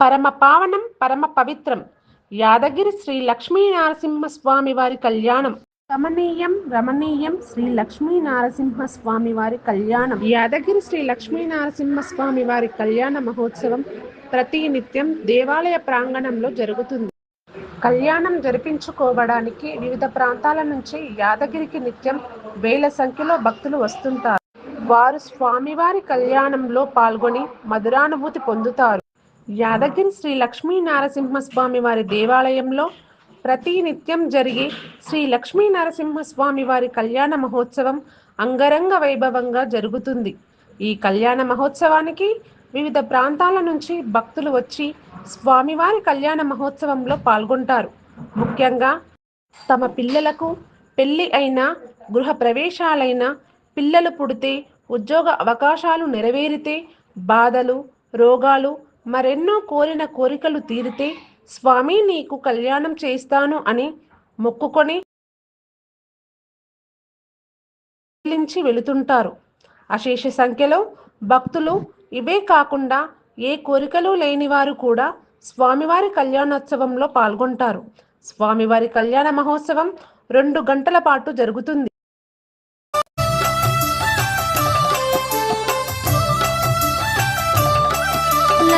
పరమ పావనం పరమ పవిత్రం యాదగిరి శ్రీ లక్ష్మీ నరసింహస్వామి వారి కళ్యాణం. రమణీయం రమణీయం శ్రీ లక్ష్మీ నరసింహస్వామి వారి కళ్యాణం. యాదగిరి శ్రీ లక్ష్మీ నరసింహస్వామి వారి కళ్యాణ మహోత్సవం ప్రతి నిత్యం దేవాలయ ప్రాంగణంలో జరుగుతుంది. కళ్యాణం జరిపించుకోవడానికి వివిధ ప్రాంతాల నుంచి యాదగిరికి నిత్యం వేల సంఖ్యలో భక్తులు వస్తుంటారు. వారు స్వామివారి కళ్యాణంలో పాల్గొని మధురానుభూతి పొందుతారు. యాదగిరి శ్రీ లక్ష్మీ నరసింహస్వామి వారి దేవాలయంలో ప్రతి నిత్యం జరిగే శ్రీ లక్ష్మీ నరసింహస్వామి వారి కళ్యాణ మహోత్సవం అంగరంగ వైభవంగా జరుగుతుంది. ఈ కళ్యాణ మహోత్సవానికి వివిధ ప్రాంతాల నుంచి భక్తులు వచ్చి స్వామివారి కళ్యాణ మహోత్సవంలో పాల్గొంటారు. ముఖ్యంగా తమ పిల్లలకు పెళ్ళి అయిన గృహ ప్రవేశాలైన పిల్లలు పుడితే ఉద్యోగ అవకాశాలు నెరవేరితే బాధలు రోగాలు మరెన్నో కోరిన కోరికలు తీరితే స్వామి నీకు కళ్యాణం చేస్తాను అని మొక్కుకొని వెళుతుంటారు. అశేష సంఖ్యలో భక్తులు ఇవే కాకుండా ఏ కోరికలు లేని వారు కూడా స్వామివారి కళ్యాణోత్సవంలో పాల్గొంటారు. స్వామివారి కళ్యాణ మహోత్సవం రెండు గంటల పాటు జరుగుతుంది.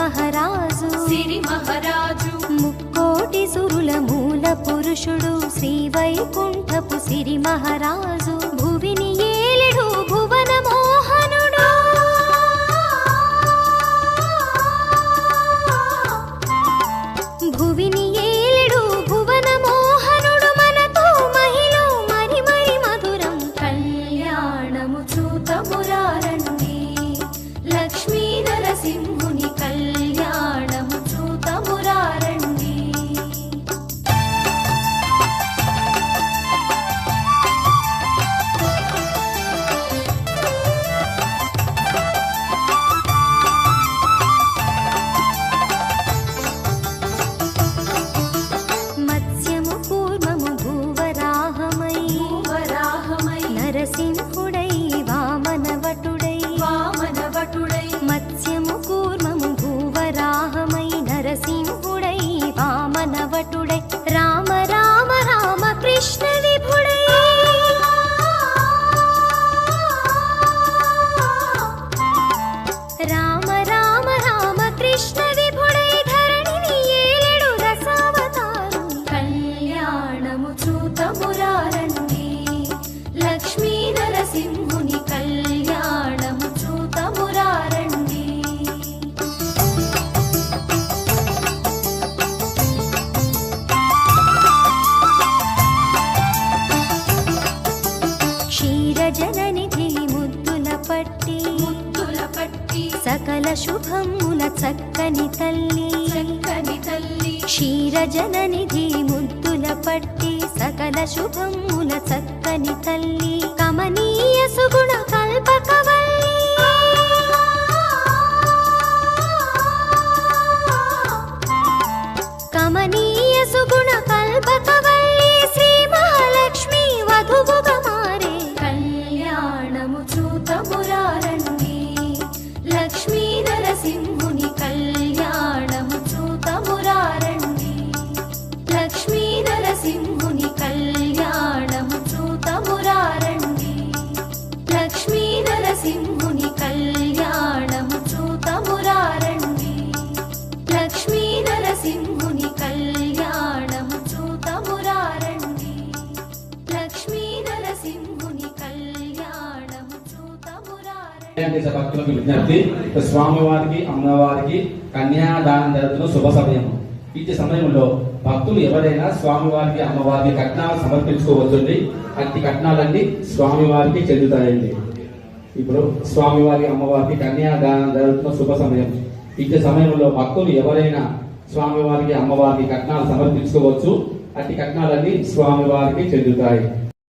మహారాజు. సిరి మహారాజు. ముక్కోటి సురుల మూల పురుషుడు శ్రీ వైకుంఠపు సిరి మహారాజు. చక్కని తల్లి. చక్కని తల్లి. క్షీరజననిధి ముద్దుల పట్టి సకల శుభముల చక్కని తల్లి. కమనీయ సుగుణ కల్పకవల్లి. కమనీయ సుగుణ కల్పకవల్లి భక్తులకు విజ్ఞప్తి. స్వామివారికి అమ్మవారికి కన్యాదానం జరుగుతున్న శుభ సమయం ఇచ్చే సమయంలో భక్తులు ఎవరైనా స్వామివారికి అమ్మవారికి కట్నాలు సమర్పించుకోవచ్చండి అట్టి కట్నాలన్నీ స్వామివారికి చెందుతాయండి. ఇప్పుడు స్వామివారి అమ్మవారికి కన్యాదానం జరుగుతున్న శుభ సమయం. ఇచ్చే సమయంలో భక్తులు ఎవరైనా స్వామివారికి అమ్మవారికి కట్నాలు సమర్పించుకోవచ్చు. అట్టి కట్నాలన్నీ స్వామివారికి చెందుతాయి.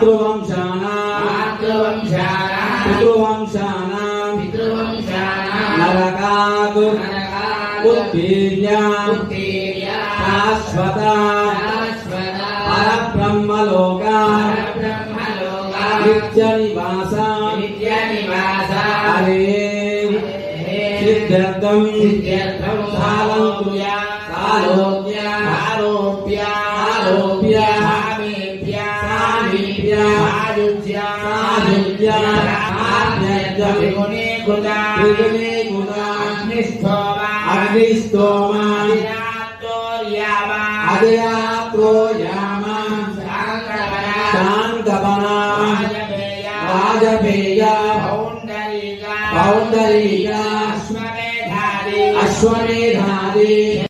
मातृवंशानां मातृवंशानां पितृवंशानां पितृवंशानां नरकात् नरकात् उत्तीर्य उत्तीर्य शाश्वता शाश्वता परब्रह्मलोका परब्रह्मलोका नित्यनिवासा नित्यनिवासा हरे सिद्ध्यर्थं सिद्ध्यर्थं सालङ्कुया सालोप्या आरोप्या आरोप्या అగ్నిస్తోమ అదయాత్రో యామ శాంతపన రాజపేయ పౌండరీక అశ్వమేధాది అనాధనద్వారా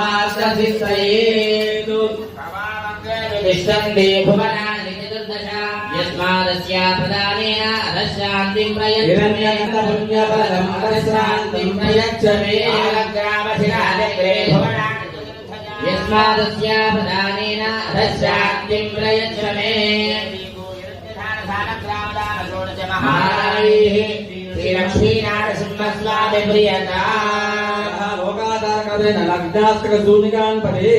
కర్మకామార్థసిద్ధయేతు తిష్టంతే భువనాని చతుర్దశ యస్మాదస్య ప్రదానేన పుణ్యఫలం యస్మాదస్య ప్రదానేన శ్రీలక్ష్మీనారసింహస్వామి ప్రియతా లోకాదారకమైన లగ్నాస్తక సూనికాన్ పడే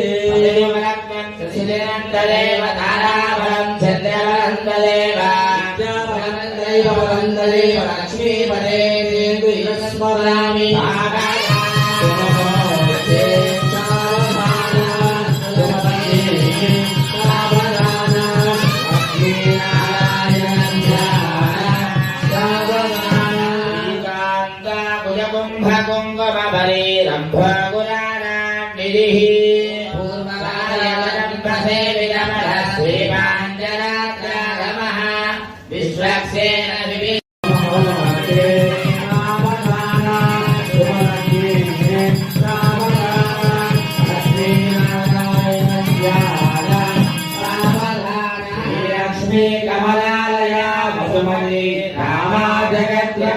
శశిరేంద్రదేవ తారాబలం చంద్రబలందదేవ విద్యాబలందైవ బలందైవ లక్ష్మీపదే స్మరామి విశ్వక్సేన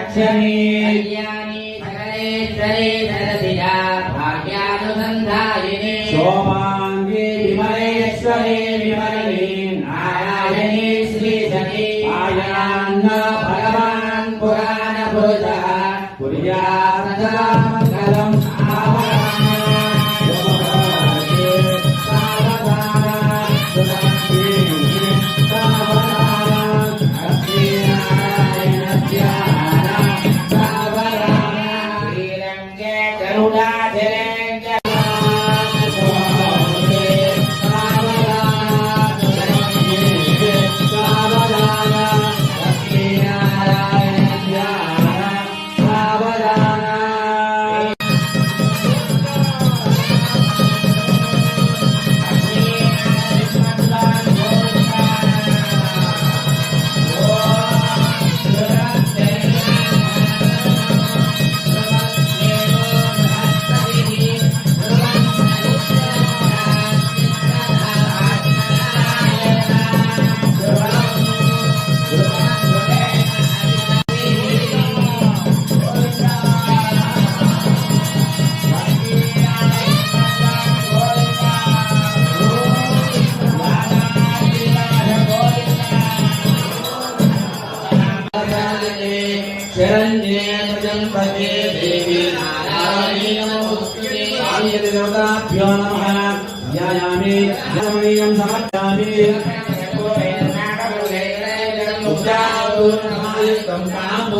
జగత్లక్ష్మీ కళ్యాణి సకలేశ్వరే సరసిజా భాగ్యానుసంధాయిని. సోమాంగి విమలేశ్వరి విమలీ నారాయణీ శ్రీ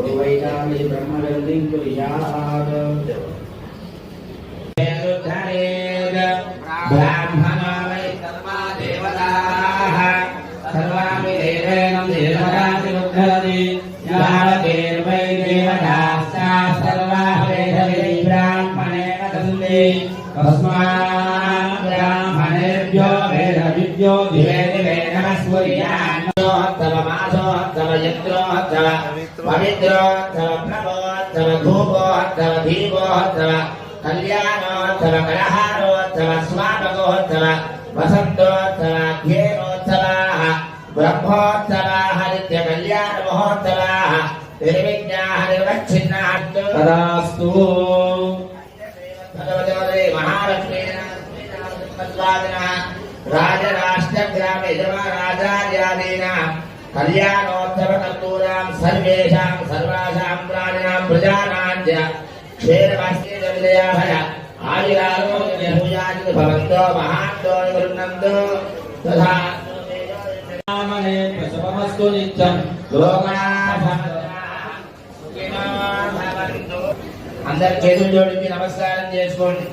గురువైరామి బ్రహ్మగంధిం కుర్యాత్ బ్రాహ్మణో వై సర్వా దేవతాః సర్వాపి దేవేనం దేవతాసి ఉద్ధరతి యావతేర్వై దేవతాస్తాः సర్వాः వేదవిధి బ్రాహ్మణేన దంతి తస్మాత్ బ్రాహ్మణేభ్యో వేదవిద్యో దివే దివే ధూపోత్తమ దీపోత్తమ కళ్యాణోత్తమ కలహారోత్తమ స్వాగతోత్తమ వసంతోత్తమ ధ్యేనోత్తమాः బ్రహ్మోత్తమాः నిత్య కళ్యాణ భగవతి మహాలక్ష్మీ రాజరాష్ట్రగ్రామ యజమానాచార్యాదీన కళ్యాణోత్సవ కర్తూరాం సర్వేషాం సర్వాసాం ప్రాణినాం ప్రజానాం చ క్షేరవాస్యేన విజయాభయ ఆయురారోగ్య భూయాది భవంతో మహాంతో గృహంతో తథా ప్రసవమస్తు నిత్యం అందరు చేతులు జోడించి నమస్కారం చేసుకోండి.